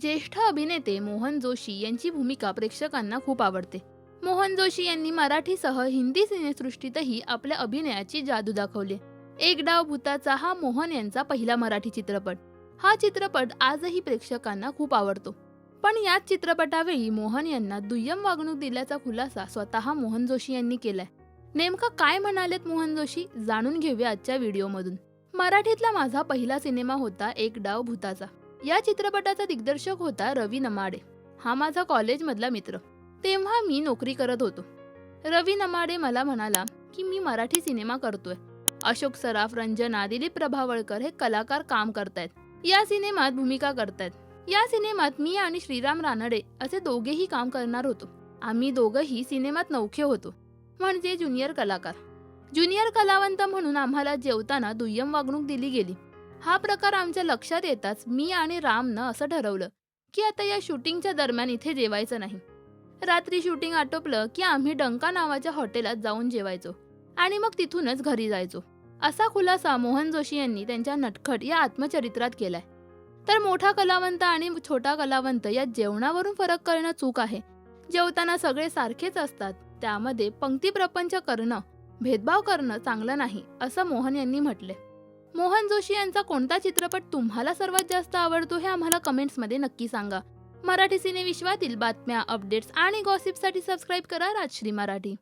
ज्येष्ठ अभिनेते मोहन जोशी यांची भूमिका प्रेक्षकांना खूप आवडते. मोहन जोशी यांनी मराठीसह हिंदी सिनेसृष्टीतही आपल्या अभिनयाची जादू दाखवली. एक डाव भूताचा हा मोहन यांचा पहिला मराठी चित्रपट. हा चित्रपट आजही प्रेक्षकांना खूप आवडतो. पण याच चित्रपटावेळी मोहन यांना दुय्यम वागणूक दिल्याचा खुलासा स्वतः मोहन जोशी यांनी केलाय. नेमकं काय म्हणालेत मोहन जोशी? जाणून घेऊया आजच्या व्हिडिओमधून. मराठीतला माझा पहिला सिनेमा होता एक डाव भूताचा. या चित्रपटाचा दिग्दर्शक होता रवी नमाडे. हा माझा कॉलेजमधला मित्र. तेव्हा मी नोकरी करत होतो. रवी नमाडे मला म्हणाला की मी मराठी सिनेमा करतोय. अशोक सराफ रंजना दिलीप प्रभावळकर हे कलाकार काम करतायत. या सिनेमात भूमिका करतायत. या सिनेमात मी आणि श्रीराम रानडे असे दोघेही काम करणार होतो. आम्ही दोघंही सिनेमात नौखे होतो. म्हणजे ज्युनियर कलाकार. ज्युनियर कलावंत म्हणून आम्हाला जेवताना दुय्यम वागणूक दिली गेली. हा प्रकार आमच्या लक्षात येताच मी आणि रामनं असं ठरवलं की आता या शूटिंगच्या दरम्यान इथे जेवायचं नाही. रात्री शूटिंग आटोपलं की आम्ही डंका नावाच्या हॉटेलात जाऊन जेवायचो आणि मग तिथूनच घरी जायचो. असा खुलासा मोहन जोशी यांनी त्यांच्या नटखट या आत्मचरित्रात केलाय. तर मोठा कलावंत आणि छोटा कलावंत या जेवणावरून फरक करणं चूक आहे. जेवताना सगळे सारखेच असतात. त्यामध्ये पंक्ती प्रपंच करणं भेदभाव करणं चांगलं नाही असं मोहन यांनी म्हटले मोहन जोशी यांचा कोणता चित्रपट तुम्हाला सर्वात जास्त आवडतो हे आम्हाला कमेंट्समध्ये नक्की सांगा. मराठी सिनेविश्वातील बातम्या अपडेट्स आणि गॉसिपसाठी सबस्क्राईब करा राजश्री मराठी.